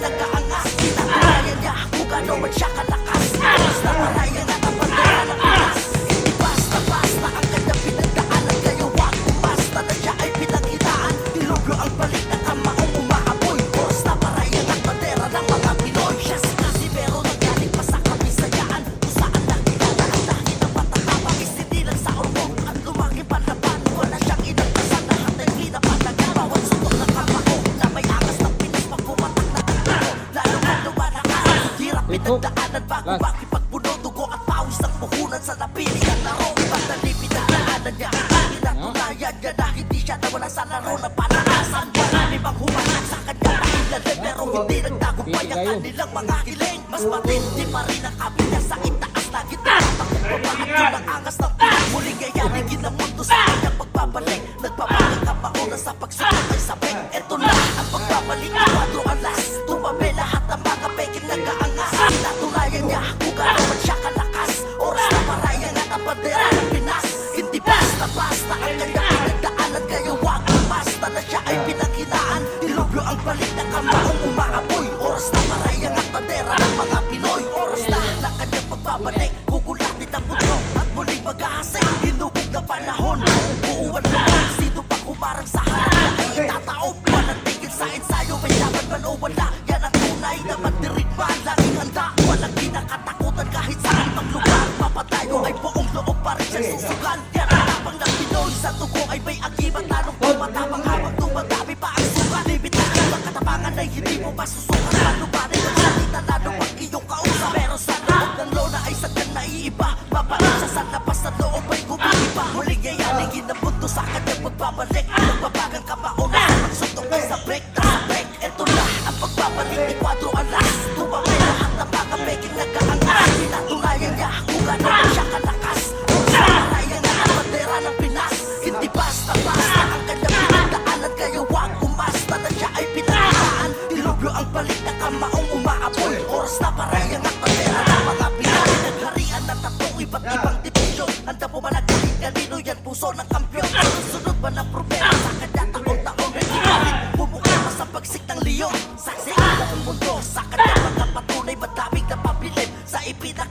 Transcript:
nagaangas Nakakaya niya kung gano'n man siya kalakas Basta malaya na ang bandera ng Pinas Hindi basta-basta ang kanya pinagdaanan Kaya wag basta na siya ay pinangitaan Dilobyo ang balik isang puhunan sa napili ang laro Pagdali pinagdaanan niya Pinatunayan niya na hindi siya nawala sa laro na palakasan Marami bang humanak sa kanya pakilalim Pero hindi nagtagumpay ang kanilang mga hiling. Mas matindi pa rin ang kapit niya sa itaas na gitna Takumbaba at yun ang angas ng pinamuli Gayanigin ang mundo sa kanyang pagbabalik. Nagpapagang kapauna sa pagsunod ay sabik. Ito na ang pagbabalik ng kwadro alas basta-basta ang kanyang pinagdaanan Kaya wag ang basta na siya ay pinaghinaan. Dilubyo ang balik ng kamaong umaapoy. Oras na marayang at bandera ng mga Pinoy. Oras na na kanyang pagbabalik. Kukulatin ang mundo at muling maghahasik Hinubog na panahon Buuan mo Sino pa kumarang sa harap na ay itataob Walang tigil sa ensayo May laban man o wala. Yan ang tunay na mandirigma Laging handa Walang kinakatakutan kahit saan pang lugar. Papatayo ay buong loob pa rin siyang susugal Papalit siya sa labas sa loob ay gumigiba Muling yayanigin ang mundo sa kanyang pagbabalik Nagbabagang kapauna sa pagsuntok ay sa break na sa break Ito na ang pagbabalik ni Quadro Alas. Tumami lahat ng mga peking nag-aangas Pinatunayan niya kung gano'n siya kalakas. Karayan na ang bandera ng Pinas. Hindi basta-basta ang kanyang pinagdaanan Kaya wag umasta na siya ay pinagdaan. Dilubyo ang balik na kamaong umaapoy Oras na parayang ang puso ng kampyon. Sunod ba ng problema sa kanya ikalit bumuka pa sa pagsik ng leon? Saksi ang buong mundo sa kanya mga patunay Madaming napabilib? Sa mga